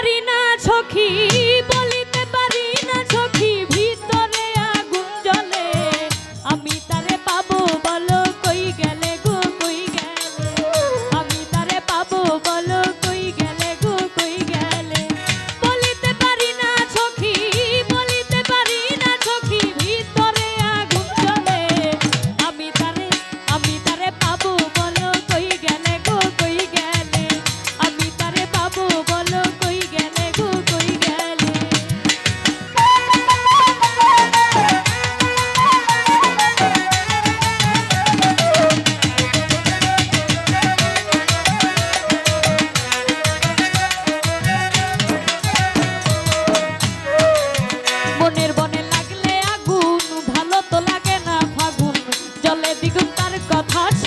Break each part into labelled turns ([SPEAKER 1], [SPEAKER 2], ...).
[SPEAKER 1] পারি না সখী।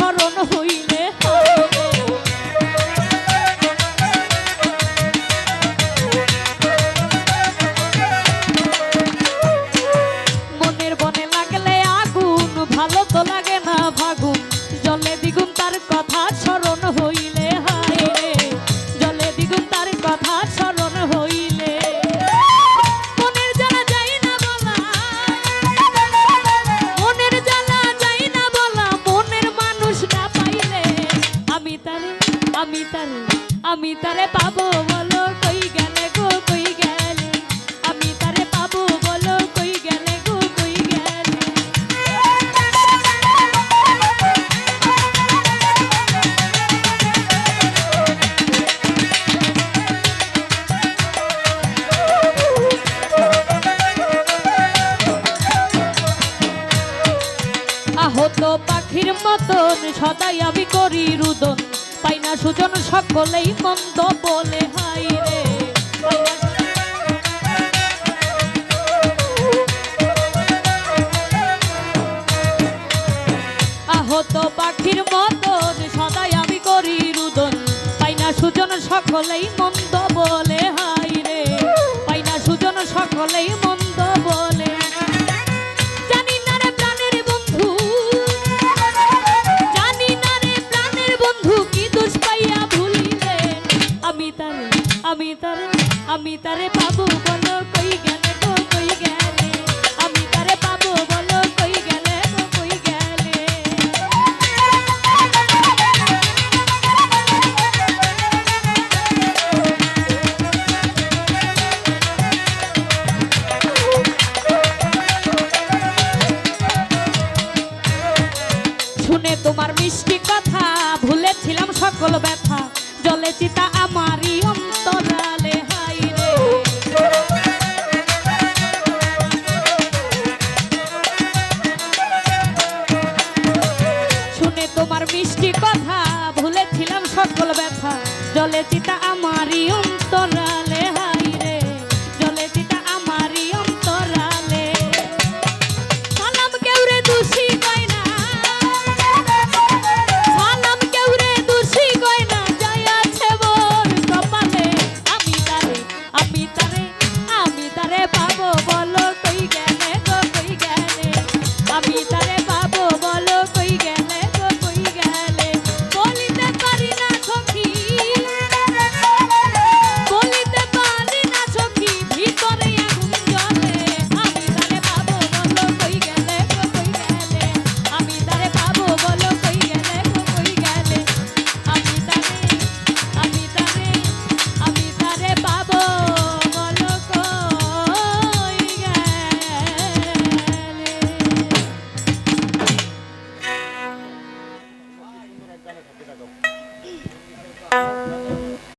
[SPEAKER 1] মরণ হইল আমি তারে আমি তারে আমি তারে পাবো বলো, কই গেলে গো, কই গেলে? আমি তারে পাবো বলো, কই গেলে গো, কই গেলে? আহত পাখির মতন সদাই আমি করি রুদন। পাই না সুজন সকলেই মন্দ বলে হাই রে। আহত পাখির মতন সদাই আমি করি রুদন। পাই না সুজন সকলেই মন্দ বলে হাই রে। পাই না সুজন সকলেই মন্দ বলে তারে, আমি তারে পাবো বলো কই গেলে গো কই গেলে? আমি তারে পাবো বলো কই গেলে গো কই গেলে? শুনে তোমার মিষ্টি কথা, ভুলেছিলাম সকল ব্যথা। জলে চিতা মিষ্টি কথা ভুলেছিলাম সকল ব্যথা। জলে চিতা আমারই
[SPEAKER 2] অন্তরা।